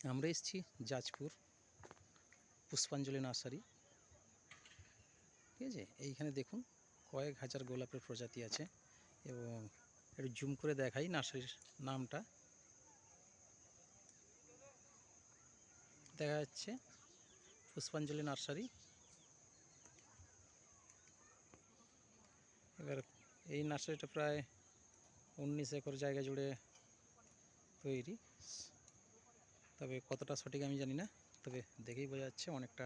আমরা এসেছি জাজপুর পুষ্পাঞ্জলি নার্সারি। ঠিক আছে? এইখানে দেখুন, কয়েক হাজার গোলাপের প্রজাতি আছে এবং একটু জুম করে দেখাই নার্সারির নামটা। দেখা যাচ্ছে পুষ্পাঞ্জলি নার্সারি। এবার এই নার্সারিটা প্রায় উনিশ একর জায়গা জুড়ে তৈরি। তবে কতটা সঠিক আমি জানি না, তবে দেখেই বোঝা যাচ্ছে অনেকটা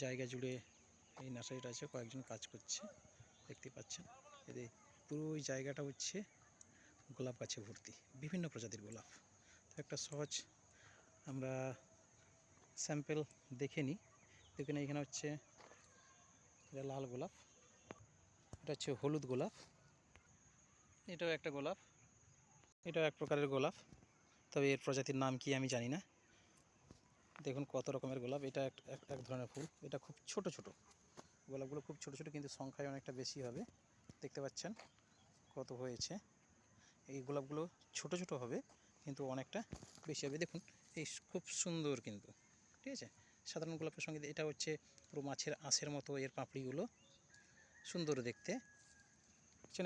জায়গা জুড়ে এই নার্সারিটা আছে, কয়েকজন কাজ করছে দেখতে পাচ্ছেন। এদের পুরো ওই জায়গাটা হচ্ছে গোলাপ গাছে ভর্তি, বিভিন্ন প্রজাতির গোলাপ। তো একটা সহজ আমরা স্যাম্পেল দেখে নিই। দেখুন, এখানে হচ্ছে এটা লাল গোলাপ, এটা হচ্ছে হলুদ গোলাপ, এটাও একটা গোলাপ, এটাও এক প্রকারের গোলাপ। তবে এর প্রজাতির নাম কি আমি জানি না। দেখুন কত রকমের গোলাপ। এটা এক ধরনের ফুল। এটা খুব ছোট ছোট। গোলাপগুলো খুব ছোট ছোট, কিন্তু সংখ্যায় অনেকটা বেশি হবে। দেখতে পাচ্ছেন কত হয়েছে। এই গোলাপগুলো ছোট ছোট হবে, কিন্তু অনেকটা বেশি হবে। দেখুন, এই খুব সুন্দর কিন্তু। ঠিক আছে? সাধারণ গোলাপের সঙ্গে এটা হচ্ছে পুরো মাছের আঁশের মতো এর পাপড়িগুলো। সুন্দর দেখতে।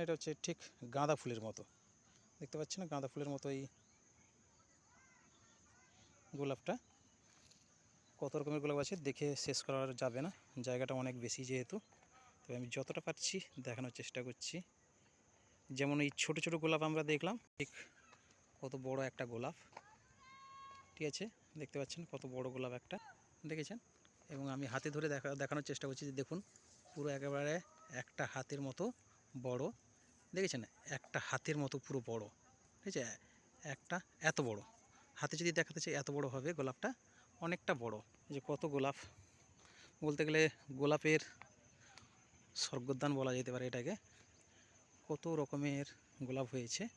এটা হচ্ছে ঠিক গাঁদা ফুলের মতো। দেখতে পাচ্ছেন? গাঁদা ফুলের মতো এই গোলাপটা। কত রকমের গোলাপ আছে দেখে শেষ করা যাবে না। জায়গাটা অনেক বেশি যেহেতু। তবে আমি যতটা পারছি দেখানোর চেষ্টা করছি। যেমন এই ছোট ছোট গোলাপ আমরা দেখলাম, ঠিক কত বড় একটা গোলাপ। ঠিক আছে, দেখতে পাচ্ছেন কত বড় গোলাপ একটা, দেখেছেন? এবং আমি হাতে ধরে দেখা, দেখানোর চেষ্টা করছি যে দেখুন, পুরো একেবারে একটা হাতের মতো বড়। দেখেছেন? একটা হাতের মতো পুরো বড়। ঠিক আছে? একটা, এত বড়। হাতে যদি দেখাতে চাই এত বড় হবে গোলাপটা, অনেকটা বড়। যে কত গোলাপ। বলতে গেলে গোলাপের স্বর্গোদ্যান বলা যেতে পারে এটাকে। কত রকমের গোলাপ হয়েছে।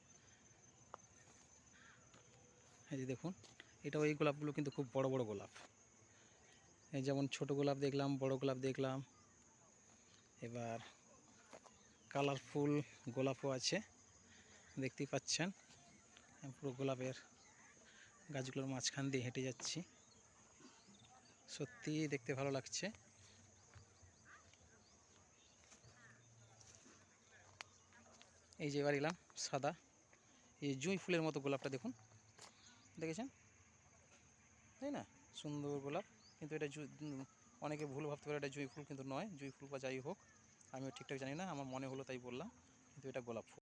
এই যে দেখুন এটা ওই গোলাপগুলো কিন্তু খুব বড় বড় গোলাপ। এই যেমন ছোট গোলাপ দেখলাম, বড় গোলাপ দেখলাম। এবার কালারফুল গোলাপও আছে। দেখতেই পাচ্ছেন, পুরো গোলাপের গাছগুলোর মাঝখান দিয়ে হেঁটে যাচ্ছি। সত্যি দেখতে ভালো লাগছে। এই যে এবার এলাম সাদা। এই জুঁই ফুলের মতো গোলাপটা দেখুন। দেখেছেন? তাই না? সুন্দর গোলাপ। কিন্তু এটা অনেকে ভুল ভাবতে পারে এটা জুঁই ফুল কিন্তু নয়। জুঁই ফুল বা যাই হোক, আমিও ঠিকঠাক জানি না। আমার মনে হলো তাই বললাম। কিন্তু এটা গোলাপ ফুল।